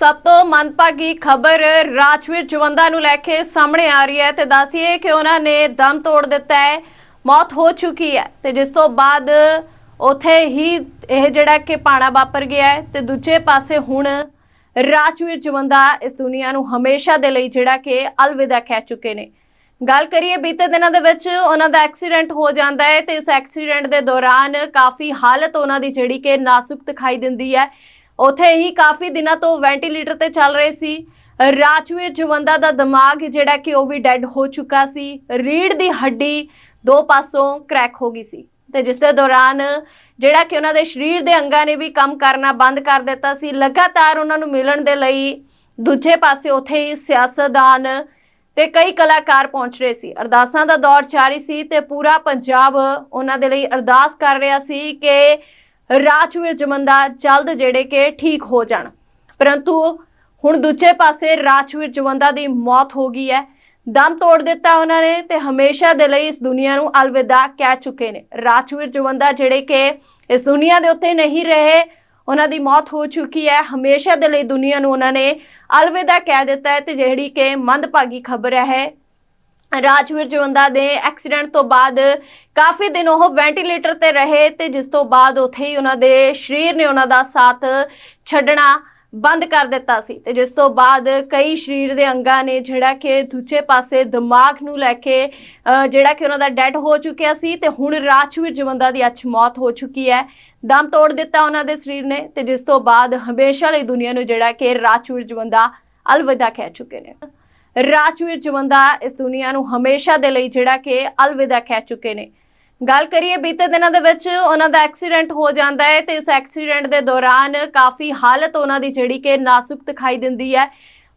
ਸਭ ਤੋਂ ਮੰਦਭਾਗੀ ਖਬਰ ਰਾਜਵੀਰ ਜਵੰਦਾ ਨੂੰ ਲੈ ਕੇ ਸਾਹਮਣੇ ਆ ਰਹੀ ਹੈ ਤੇ ਦੱਸੀਏ ਕਿ ਉਹਨਾਂ ਨੇ ਦਮ ਤੋੜ ਦਿੱਤਾ ਹੈ, ਮੌਤ ਹੋ ਚੁੱਕੀ ਹੈ ਤੇ ਜਿਸ ਤੋਂ ਬਾਅਦ ਉਥੇ ਹੀ ਇਹ ਜਿਹੜਾ ਕਿ ਪਾਣਾ ਵਾਪਰ ਗਿਆ ਹੈ ਤੇ ਦੂਜੇ ਪਾਸੇ ਹੁਣ ਰਾਜਵੀਰ ਜਵੰਦਾ ਇਸ ਦੁਨੀਆ ਨੂੰ ਹਮੇਸ਼ਾ ਦੇ ਲਈ ਜਿਹੜਾ ਕਿ ਅਲਵਿਦਾ ਕਹਿ ਚੁੱਕੇ ਨੇ। ਗੱਲ ਕਰੀਏ ਬੀਤੇ ਦਿਨਾਂ ਦੇ ਵਿੱਚ ਉਹਨਾਂ ਦਾ ਐਕਸੀਡੈਂਟ ਹੋ ਜਾਂਦਾ ਹੈ ਤੇ ਇਸ ਐਕਸੀਡੈਂਟ ਦੇ ਦੌਰਾਨ ਕਾਫੀ ਹਾਲਤ ਉਹਨਾਂ ਦੀ ਜਿਹੜੀ ਕਿ ਨਾਜ਼ੁਕ ਦਿਖਾਈ ਦਿੰਦੀ ਹੈ। ਉੱਥੇ ਹੀ ਕਾਫੀ ਦਿਨਾਂ ਤੋਂ ਵੈਂਟੀਲੇਟਰ ਤੇ ਚੱਲ ਰਹੇ ਸੀ। ਰਾਜਵੀਰ ਜਵੰਦਾ ਦਾ ਦਿਮਾਗ ਜਿਹੜਾ ਕਿ ਉਹ ਵੀ ਡੈੱਡ ਹੋ ਚੁੱਕਾ ਸੀ। ਰੀੜ ਦੀ ਹੱਡੀ ਦੋ ਪਾਸੋਂ ਕ੍ਰੈਕ ਹੋ ਗਈ ਸੀ ਤੇ ਜਿਸ ਦੇ ਦੌਰਾਨ ਜਿਹੜਾ ਕਿ ਉਹਨਾਂ ਦੇ ਸਰੀਰ ਦੇ ਅੰਗਾਂ ਨੇ ਵੀ ਕੰਮ ਕਰਨਾ ਬੰਦ ਕਰ ਦਿੱਤਾ ਸੀ। ਲਗਾਤਾਰ ਉਹਨਾਂ ਨੂੰ ਮਿਲਣ ਦੇ ਲਈ ਦੂਜੇ ਪਾਸੇ ਉੱਥੇ ਹੀ ਸਿਆਸਤਦਾਨ ਤੇ ਕਈ ਕਲਾਕਾਰ ਪਹੁੰਚ ਰਹੇ ਸੀ। ਅਰਦਾਸਾਂ ਦਾ ਦੌਰ ਜਾਰੀ ਸੀ ਤੇ ਪੂਰਾ ਪੰਜਾਬ ਉਹਨਾਂ ਦੇ ਲਈ ਅਰਦਾਸ ਕਰ ਰਿਹਾ ਸੀ ਕਿ ਰਾਜਵੀਰ ਜਮੰਦਾ ਜਲਦ ਜਿਹੜੇ ਕਿ ਠੀਕ ਹੋ ਜਾਣ। ਪਰੰਤੂ ਹੁਣ ਦੂਜੇ ਪਾਸੇ ਰਾਜਵੀਰ ਜਵੰਦਾ ਦੀ ਮੌਤ ਹੋ ਗਈ ਹੈ। ਦਮ ਤੋੜ ਦਿੱਤਾ ਉਹਨਾਂ ਨੇ ਤੇ ਹਮੇਸ਼ਾ ਦੇ ਲਈ ਇਸ ਦੁਨੀਆ ਨੂੰ ਅਲਵਿਦਾ ਕਹਿ ਚੁੱਕੇ ਨੇ। ਰਾਜਵੀਰ ਜਵੰਦਾ ਜਿਹੜੇ ਕਿ ਇਸ ਦੁਨੀਆ ਦੇ ਉੱਤੇ ਨਹੀਂ ਰਹੇ, ਉਹਨਾਂ ਦੀ ਮੌਤ ਹੋ ਚੁੱਕੀ ਹੈ। ਹਮੇਸ਼ਾ ਦੇ ਲਈ ਦੁਨੀਆ ਨੂੰ ਉਹਨਾਂ ਨੇ ਅਲਵਿਦਾ ਕਹਿ ਦਿੱਤਾ ਹੈ ਤੇ ਜਿਹੜੀ ਕਿ ਮੰਦਭਾਗੀ ਖਬਰ ਹੈ ਰਾਜਵੀਰ ਜਵੰਦਾ ਦੇ ਐਕਸੀਡੈਂਟ ਤੋਂ ਬਾਅਦ ਕਾਫੀ ਦਿਨ ਉਹ ਵੈਂਟੀਲੇਟਰ ਤੇ ਰਹੇ ਤੇ ਜਿਸ ਤੋਂ ਬਾਅਦ ਉੱਥੇ ਹੀ ਉਹਨਾਂ ਦੇ ਸਰੀਰ ਨੇ ਉਹਨਾਂ ਦਾ ਸਾਥ ਛੱਡਣਾ ਬੰਦ ਕਰ ਦਿੱਤਾ ਸੀ ਤੇ ਜਿਸ ਤੋਂ ਬਾਅਦ ਕਈ ਸਰੀਰ ਦੇ ਅੰਗਾਂ ਨੇ ਜਿਹੜਾ ਕਿ ਦੂਜੇ ਪਾਸੇ ਦਿਮਾਗ ਨੂੰ ਲੈ ਕੇ ਜਿਹੜਾ ਕਿ ਉਹਨਾਂ ਦਾ ਡੈਡ ਹੋ ਚੁੱਕਿਆ ਸੀ ਤੇ ਹੁਣ ਰਾਜਵੀਰ ਜਵੰਦਾ ਦੀ ਅੱਜ ਮੌਤ ਹੋ ਚੁੱਕੀ ਹੈ। ਦਮ ਤੋੜ ਦਿੱਤਾ ਉਹਨਾਂ ਦੇ ਸਰੀਰ ਨੇ ਤੇ ਜਿਸ ਤੋਂ ਬਾਅਦ ਹਮੇਸ਼ਾ ਲਈ ਦੁਨੀਆ ਨੂੰ ਜਿਹੜਾ ਕਿ ਰਾਜਵੀਰ ਜਵੰਦਾ ਅਲਵਿਦਾ ਕਹਿ ਚੁੱਕੇ ਨੇ। ਰਾਜਵੀਰ ਜਵੰਦਾ ਇਸ ਦੁਨੀਆ ਨੂੰ ਹਮੇਸ਼ਾ ਦੇ ਲਈ ਜਿਹੜਾ ਕਿ ਅਲਵਿਦਾ ਕਹਿ ਚੁੱਕੇ ਨੇ। ਗੱਲ ਕਰੀਏ ਬੀਤੇ ਦਿਨਾਂ ਦੇ ਵਿੱਚ ਉਹਨਾਂ ਦਾ ਐਕਸੀਡੈਂਟ ਹੋ ਜਾਂਦਾ ਹੈ ਤੇ ਇਸ ਐਕਸੀਡੈਂਟ ਦੇ ਦੌਰਾਨ ਕਾਫੀ ਹਾਲਤ ਉਹਨਾਂ ਦੀ ਜਿਹੜੀ ਕਿ ਨਾਜ਼ੁਕ ਦਿਖਾਈ ਦਿੰਦੀ ਹੈ।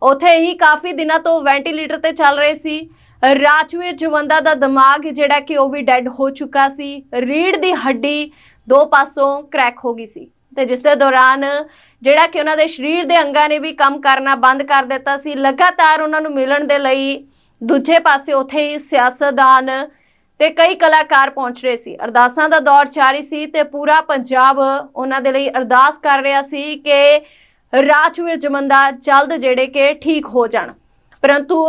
ਉਥੇ ਹੀ ਕਾਫੀ ਦਿਨਾਂ ਤੋਂ ਵੈਂਟੀਲੇਟਰ ਤੇ ਚੱਲ ਰਹੇ ਸੀ। ਰਾਜਵੀਰ ਜਵੰਦਾ ਦਾ ਦਿਮਾਗ ਜਿਹੜਾ ਕਿ ਉਹ ਵੀ ਡੈੱਡ ਹੋ ਚੁੱਕਾ ਸੀ। ਰੀੜ ਦੀ ਹੱਡੀ ਦੋ ਪਾਸੋਂ ਕ੍ਰੈਕ ਹੋ ਗਈ ਸੀ। ਤੇ ਜਿਸ ਦੇ ਦੌਰਾਨ ਜਿਹੜਾ ਕਿ ਉਹਨਾਂ ਦੇ ਸਰੀਰ ਦੇ ਅੰਗਾਂ ਨੇ ਵੀ ਕੰਮ ਕਰਨਾ ਬੰਦ ਕਰ ਦਿੱਤਾ ਸੀ, ਲਗਾਤਾਰ ਉਹਨਾਂ ਨੂੰ ਮਿਲਣ ਦੇ ਲਈ ਦੂਜੇ ਪਾਸੇ ਉੱਥੇ ਹੀ ਸਿਆਸਤਦਾਨ ਤੇ ਕਈ ਕਲਾਕਾਰ ਪਹੁੰਚ ਰਹੇ ਸੀ। ਅਰਦਾਸਾਂ ਦਾ ਦੌਰ ਜਾਰੀ ਸੀ ਤੇ ਪੂਰਾ ਪੰਜਾਬ ਉਹਨਾਂ ਦੇ ਲਈ ਅਰਦਾਸ ਕਰ ਰਿਹਾ ਸੀ ਕਿ ਰਾਜਵੀਰ ਜਮੰਦਾ ਜਲਦ ਜਿਹੜੇ ਕਿ ਠੀਕ ਹੋ ਜਾਣ। ਪਰੰਤੂ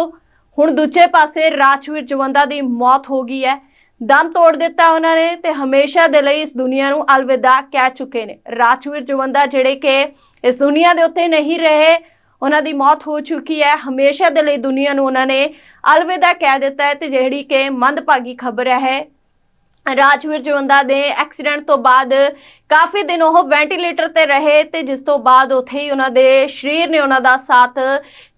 ਹੁਣ ਦੂਜੇ ਪਾਸੇ ਰਾਜਵੀਰ ਜਵੰਦਾ ਦੀ ਮੌਤ ਹੋ ਗਈ ਹੈ। ਦਮ ਤੋੜ ਦਿੱਤਾ ਉਹਨਾਂ ਨੇ ਤੇ ਹਮੇਸ਼ਾ ਦੇ ਲਈ ਇਸ ਦੁਨੀਆ ਨੂੰ ਅਲਵਿਦਾ ਕਹਿ ਚੁੱਕੇ ਨੇ। ਰਾਜਵੀਰ ਜਵੰਦਾ ਜਿਹੜੇ ਕਿ ਇਸ ਦੁਨੀਆ ਦੇ ਉੱਤੇ ਨਹੀਂ ਰਹੇ, ਉਹਨਾਂ ਦੀ ਮੌਤ ਹੋ ਚੁੱਕੀ ਹੈ। ਹਮੇਸ਼ਾ ਦੇ ਲਈ ਦੁਨੀਆ ਨੂੰ ਉਹਨਾਂ ਨੇ ਅਲਵਿਦਾ ਕਹਿ ਦਿੱਤਾ ਹੈ ਤੇ ਜਿਹੜੀ ਕਿ ਮੰਦਭਾਗੀ ਖਬਰ ਹੈ, ਰਾਜਵੀਰ ਜਵੰਦਾ ਦੇ ਐਕਸੀਡੈਂਟ ਤੋਂ ਬਾਅਦ ਕਾਫੀ ਦਿਨ ਉਹ ਵੈਂਟੀਲੇਟਰ ਤੇ ਰਹੇ ਤੇ ਜਿਸ ਤੋਂ ਬਾਅਦ ਉੱਥੇ ਹੀ ਉਹਨਾਂ ਦੇ ਸਰੀਰ ਨੇ ਉਹਨਾਂ ਦਾ ਸਾਥ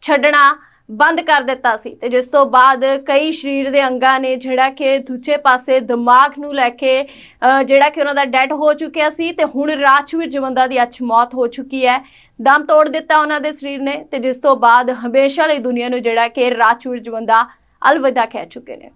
ਛੱਡਣਾ ਬੰਦ ਕਰ ਦਿੱਤਾ ਸੀ ਤੇ ਜਿਸ ਤੋਂ ਬਾਅਦ ਕਈ ਸਰੀਰ ਦੇ ਅੰਗਾਂ ਨੇ ਜਿਹੜਾ ਕਿ ਦੂਜੇ ਪਾਸੇ ਦਿਮਾਗ ਨੂੰ ਲੈ ਕੇ ਅਹ, ਜਿਹੜਾ ਕਿ ਉਹਨਾਂ ਦਾ ਡੈਡ ਹੋ ਚੁੱਕਿਆ ਸੀ ਤੇ ਹੁਣ ਰਾਜਵੀਰ ਜਵੰਦਾ ਦੀ ਅੱਜ ਮੌਤ ਹੋ ਚੁੱਕੀ ਹੈ। ਦਮ ਤੋੜ ਦਿੱਤਾ ਉਹਨਾਂ ਦੇ ਸਰੀਰ ਨੇ ਤੇ ਜਿਸ ਤੋਂ ਬਾਅਦ ਹਮੇਸ਼ਾ ਲਈ ਦੁਨੀਆ ਨੂੰ ਜਿਹੜਾ ਕਿ ਰਾਜਵੀਰ ਜਵੰਦਾ ਅਲਵਿਦਾ ਕਹਿ ਚੁੱਕੇ ਨੇ।